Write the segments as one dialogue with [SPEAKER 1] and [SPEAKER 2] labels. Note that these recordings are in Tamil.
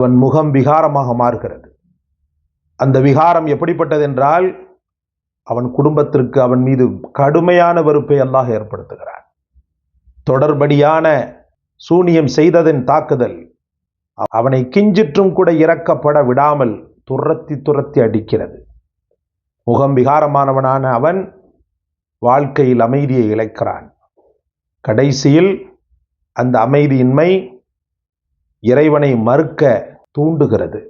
[SPEAKER 1] அவன் முகம் விகாரமாக மாறுகிறது. அந்த விகாரம் எப்படிப்பட்டது என்றால் அவன் குடும்பத்திற்கு அவன் மீது கடுமையான வெறுப்பை அல்லாஹ் ஏற்படுத்துகிறான். தொடர்படியான சூனியம் செய்ததன் தாக்குதல் அவனை கிஞ்சிற்றும் கூட இறக்கப்பட விடாமல் துரத்தி துரத்தி அடிக்கிறது. முகம் விகாரமானவனான அவன் வாழ்க்கையில் அமைதியை இழைக்கிறான். கடைசியில் அந்த அமைதியின்மை இறைவனை மறுக்க தூண்டுகிறது.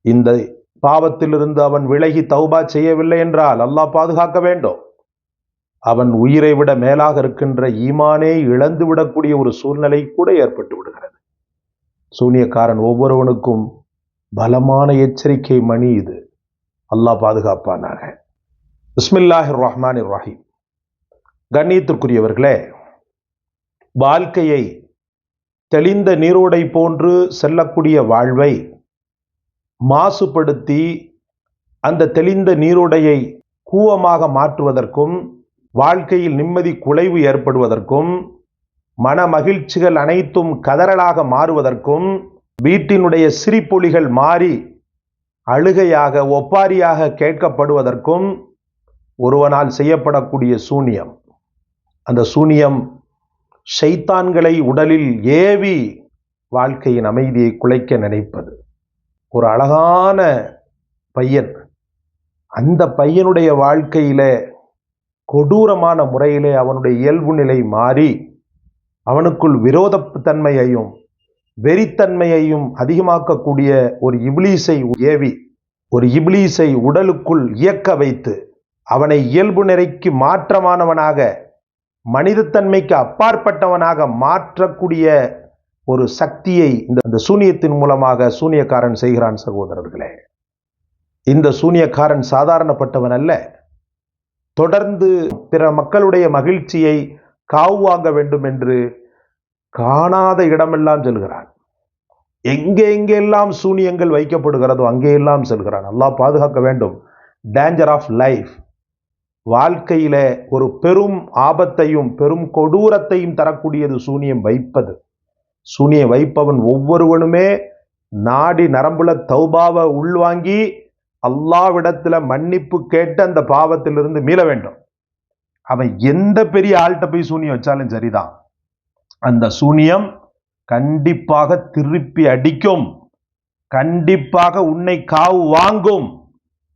[SPEAKER 1] இந்த பாவத்திலிருந்து அவன் விலகி தௌபா செய்யவில்லை என்றால் அல்லாஹ் பாதுகாக்க வேண்டும். அவன் உயிரை விட மேலாக இருக்கின்ற ஈமானே இழந்து விடக்கூடிய ஒரு சூழ்நிலை கூட ஏற்பட்டு விடுகிறது. சூனியக்காரன் ஒவ்வொருவனுக்கும் பலமான எச்சரிக்கை மணி இது. அல்லாஹ் பாதுகாப்பானாக. பிஸ்மில்லாஹிர் ரஹ்மான் ரஹீம் கண்ணியத்திற்குரியவர்களே வாழ்க்கையை தெளிந்த நீரோடை போன்று செல்லக்கூடிய வாழ்வை மாசுபடுத்தி அந்த தெளிந்த நீரோடையை கூவமாக மாற்றுவதற்கும் வாழ்க்கையில் நிம்மதி குலைவு ஏற்படுவதற்கும் மன மகிழ்ச்சிகள் அனைத்தும் கதறலாக மாறுவதற்கும் வீட்டினுடைய சிரிப்பொலிகள் மாறி அழுகையாக ஒப்பாரியாக கேட்கப்படுவதற்கும் ஒருவனால் செய்யப்படக்கூடிய சூனியம். அந்த சூனியம் ஷைத்தான்களை உடலில் ஏவி வாழ்க்கையின் அமைதியை குலைக்க நினைப்பது. ஒரு அழகான பையன். அந்த பையனுடைய வாழ்க்கையில் கொடூரமான முறையிலே அவனுடைய இயல்பு நிலை மாறி அவனுக்குள் விரோதத்தன்மையையும் வெறித்தன்மையையும் அதிகமாக்கக்கூடிய ஒரு இப்லீஸை ஏவி ஒரு இப்லீஸை உடலுக்குள் இயக்க வைத்து அவனை இயல்பு நிறைக்கு மாற்றமானவனாக மனிதத்தன்மைக்கு அப்பாற்பட்டவனாக மாற்றக்கூடிய ஒரு சக்தியை இந்த சூனியத்தின் மூலமாக சூனியக்காரன் செய்கிறான் சகோதரர்களே. இந்த சூனியக்காரன் சாதாரணப்பட்டவன் அல்ல. தொடர்ந்து பிற மக்களுடைய மகிழ்ச்சியை காவு வாங்க வேண்டும் என்று காணாத இடமெல்லாம் செல்கிறான். எங்கே எங்கெல்லாம் சூனியங்கள் வைக்கப்படுகிறதோ அங்கேயெல்லாம் செல்கிறான். அல்லாஹ் பாதுகாக்க வேண்டும். டேஞ்சர் ஆஃப் லைஃப் வாழ்க்கையில ஒரு பெரும் ஆபத்தையும் பெரும் கொடூரத்தையும் தரக்கூடியது சூனியம் வைப்பது. சூனியம் வைப்பவன் ஒவ்வொருவனுமே நாடி நரம்புல தௌபாவை உள்வாங்கி அல்லாவிடத்துல மன்னிப்பு கேட்டு அந்த பாவத்திலிருந்து மீள வேண்டும். அவன் எந்த பெரிய ஆள்கிட்ட போய் சூனியம் வச்சாலும் சரிதான். அந்த சூனியம் கண்டிப்பாக திருப்பி அடிக்கும். கண்டிப்பாக உன்னை காவு வாங்கும்.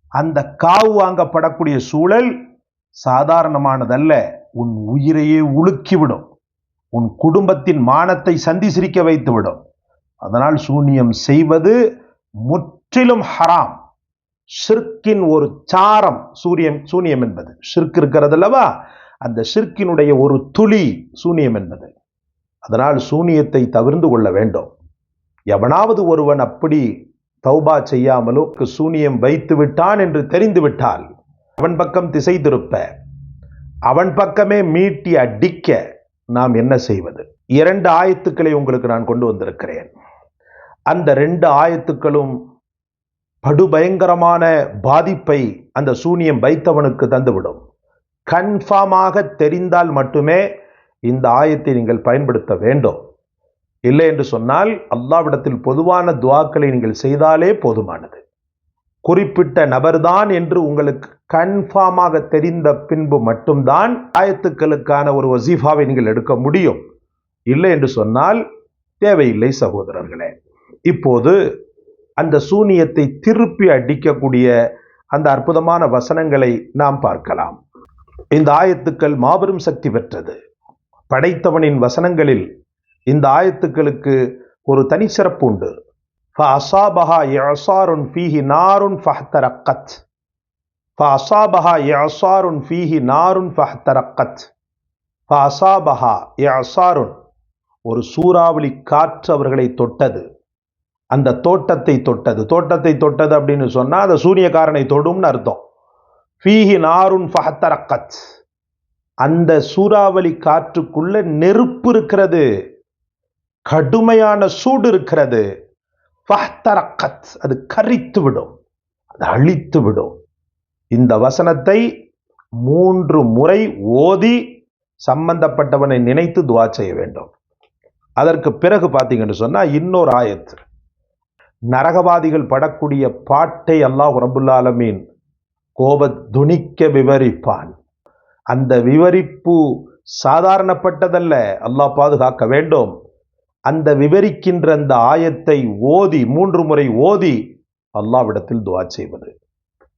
[SPEAKER 1] அந்த காவு வாங்கப்படக்கூடிய சூழல் சாதாரணமானதல்ல. உன் உயிரையே உலுக்கிவிடும். உன் குடும்பத்தின் மானத்தை சந்தி சிரிக்க வைத்துவிடும். அதனால் சூனியம் செய்வது முற்றிலும் ஹராம். ஷிர்கின் ஒரு சாரம் சூரியம் சூனியம் என்பது. ஷிர்க் இருக்கிறது அல்லவா அந்த ஷிர்கினுடைய ஒரு துளி சூனியம் என்பது. அதனால் சூனியத்தை தவிர்ந்து கொள்ள வேண்டும். எவனாவது ஒருவன் அப்படி தௌபா செய்யாமலோ சூனியம் வைத்து விட்டான் என்று தெரிந்து விட்டால் அவன் பக்கம் திசை திருப்ப அவன் பக்கமே மீட்டி அடிக்க நாம் என்ன செய்வது? இரண்டு ஆயத்துக்களை உங்களுக்கு நான் கொண்டு வந்திருக்கிறேன். அந்த ரெண்டு ஆயத்துக்களும் படுபயங்கரமான பாதிப்பை அந்த சூனியம் வைத்தவனுக்கு தந்துவிடும். கன்ஃபார்மாக தெரிந்தால் மட்டுமே இந்த ஆயத்தை நீங்கள் பயன்படுத்த வேண்டும். இல்லை என்று சொன்னால் அல்லாவிடத்தில் பொதுவான துவாக்களை நீங்கள் செய்தாலே போதுமானது. குறிப்பிட்ட நபர்தான் என்று உங்களுக்கு கன்ஃபார்மாக தெரிந்த பின்பு மட்டும்தான் ஆயத்துக்களுக்கான ஒரு வசீஃபாவை நீங்கள் எடுக்க முடியும். இல்லை என்று சொன்னால் தேவையில்லை சகோதரர்களே. இப்போது அந்த சூனியத்தை திருப்பி அடிக்கக்கூடிய அந்த அற்புதமான வசனங்களை நாம் பார்க்கலாம். இந்த ஆயத்துக்கள் மாபெரும் சக்தி பெற்றது. படைத்தவனின் வசனங்களில் இந்த ஆயத்துக்களுக்கு ஒரு தனி சிறப்பு உண்டு. ஃபசாபஹா யசாருன் ஃபீஹி நாருன் ஃபஹ்தரக்கத் ஃபசாபஹா யசாருன் ஃபீஹி நாருன் ஃபஹ்தரக்கத் ஃபசாபஹா யசாருன் ஒரு சூறாவளி காற்று அவர்களை தொட்டது. அந்த தோட்டத்தை தொட்டது. தோட்டத்தை தொட்டது அப்படின்னு சொன்னால் அந்த சூரியக்காரனை தொடும்னு அர்த்தம். ஃபீஹி நாருன் ஃபஹத்தரக்கத். அந்த சூறாவளி காற்றுக்குள்ள நெருப்பு இருக்கிறது. கடுமையான சூடு இருக்கிறது. ஃபஹ்தரக்கத். அது கரித்து விடும் அது அழித்து விடும் இந்த வசனத்தை மூன்று முறை ஓதி சம்பந்தப்பட்டவனை நினைத்து துவா செய்ய வேண்டும். அதற்கு பிறகு பார்த்தீங்கன்னு சொன்னால் இன்னொரு ஆயத்து. நரகவாதிகள் படக்கூடிய பாட்டை அல்லாஹ் ரபுல் கோப துணிக்க விவரிப்பான். அந்த விவரிப்பு சாதாரணப்பட்டதல்ல. அல்லாஹ் பாதுகாக்க வேண்டும். அந்த விவரிக்கின்ற அந்த ஆயத்தை ஓதி மூன்று முறை ஓதி அல்லாவிடத்தில் துவா செய்வது.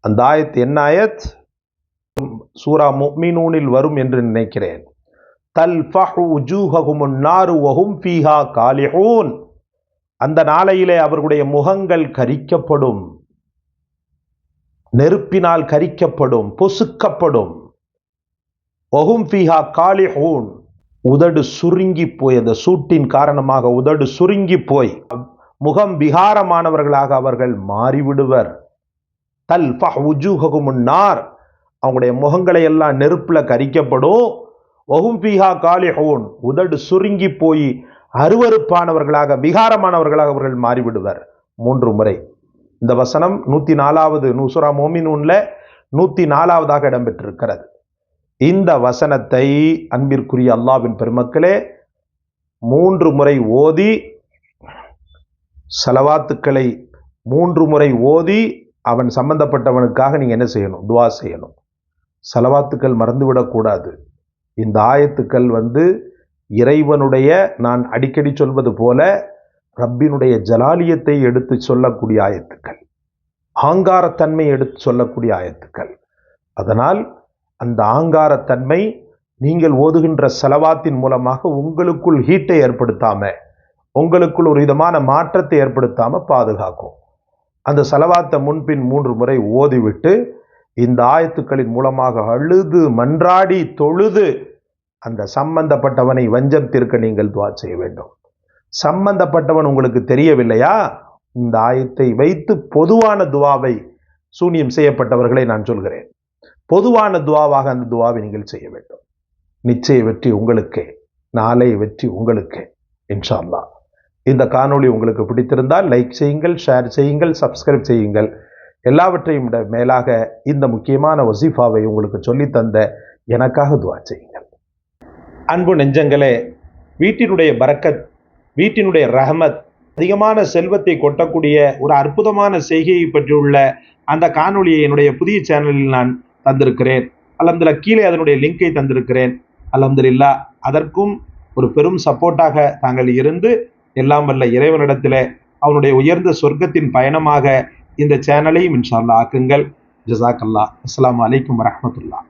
[SPEAKER 1] அந்த ஆயத் என்ன ஆயத்? சூரா முக்மினூனில் வரும் என்று நினைக்கிறேன். தல்ஃபஹு ஃபீஹா காலிஹூன். அந்த நாளையிலே அவர்களுடைய முகங்கள் கரிக்கப்படும். நெருப்பினால் கரிக்கப்படும் பொசுக்கப்படும். ஒஹும் ஃபீஹா காலிஹூன். உதடு சுருங்கி போய் அந்த சூட்டின் காரணமாக உதடு சுருங்கி போய் முகம் விகாரமானவர்களாக அவர்கள் மாறிவிடுவர். தல் முன்னார் அவங்களுடைய முகங்களை எல்லாம் நெருப்பில் கரிக்கப்படும். ஒஹும் பீஹா காலிஹூன். உதடு சுருங்கி போய் அருவறுப்பானவர்களாக விகாரமானவர்களாக அவர்கள் மாறிவிடுவர். மூன்று முறை. இந்த வசனம் நூற்றி நாலாவது நூசுரா மோமினூன்ல நூற்றி நாலாவதாக இடம்பெற்றிருக்கிறது. இந்த வசனத்தை அன்பிற்குரிய அல்லாவின் பெருமக்களே மூன்று முறை ஓதி செலவாத்துக்களை மூன்று முறை ஓதி அவன் சம்பந்தப்பட்டவனுக்காக நீங்கள் என்ன செய்யணும்? துவா செய்யணும். செலவாத்துக்கள் மறந்துவிடக்கூடாது. இந்த ஆயத்துக்கள் வந்து இறைவனுடைய நான் அடிக்கடி சொல்வது போல ரப்பினுடைய ஜலாலியத்தை எடுத்து சொல்லக்கூடிய ஆயத்துக்கள். ஆங்காரத்தன்மை எடுத்து சொல்லக்கூடிய ஆயத்துக்கள். அதனால் அந்த ஆங்காரத்தன்மை நீங்கள் ஓதுகின்ற செலவாத்தின் மூலமாக உங்களுக்குள் ஹீட்டை ஏற்படுத்தாமல் உங்களுக்குள் ஒரு விதமான மாற்றத்தை ஏற்படுத்தாமல் பாதுகாக்கும். அந்த செலவாத்தை முன்பின் மூன்று முறை ஓதிவிட்டு இந்த ஆயத்துக்களின் மூலமாக அழுது மன்றாடி தொழுது அந்த சம்பந்தப்பட்டவனை வஞ்சத்திற்கு நீங்கள் துவா செய்ய வேண்டும். சம்பந்தப்பட்டவன் உங்களுக்கு தெரியவில்லையா? இந்த ஆயத்தை வைத்து பொதுவான துவாவை சூனியம் செய்யப்பட்டவர்களை நான் சொல்கிறேன். பொதுவான துவாவாக அந்த துவாவை நீங்கள் செய்ய வேண்டும். நிச்சய வெற்றி உங்களுக்கே நாளை வெற்றி உங்களுக்கே இன்ஷால்லா இந்த காணொளி உங்களுக்கு பிடித்திருந்தால் லைக் செய்யுங்கள் ஷேர் செய்யுங்கள் சப்ஸ்கிரைப் செய்யுங்கள். எல்லாவற்றையும் விட மேலாக இந்த முக்கியமான வசீஃபாவை உங்களுக்கு சொல்லித் தந்த எனக்காக துவா செய்யுங்கள். அன்பு நெஞ்சங்களே வீட்டினுடைய பரக்கத் வீட்டினுடைய ரஹமத் அதிகமான செல்வத்தை கொட்டக்கூடிய ஒரு அற்புதமான செய்கையை பற்றியுள்ள அந்த காணொளியை என்னுடைய புதிய சேனலில் நான் தந்திருக்கிறேன். அலமதுல கீழே அதனுடைய லிங்கை தந்திருக்கிறேன். அலமதுல்லா அதற்கும் ஒரு பெரும் சப்போர்ட்டாக தாங்கள் இருந்து எல்லாம் வல்ல இறைவனிடத்தில் அவனுடைய உயர்ந்த சொர்க்கத்தின் பயணமாக இந்த சேனலையும் இன்ஷால்லா ஆக்குங்கள். ஜசாக் அல்லா அஸ்லாம் வலைக்கம் வரமத்துல்லா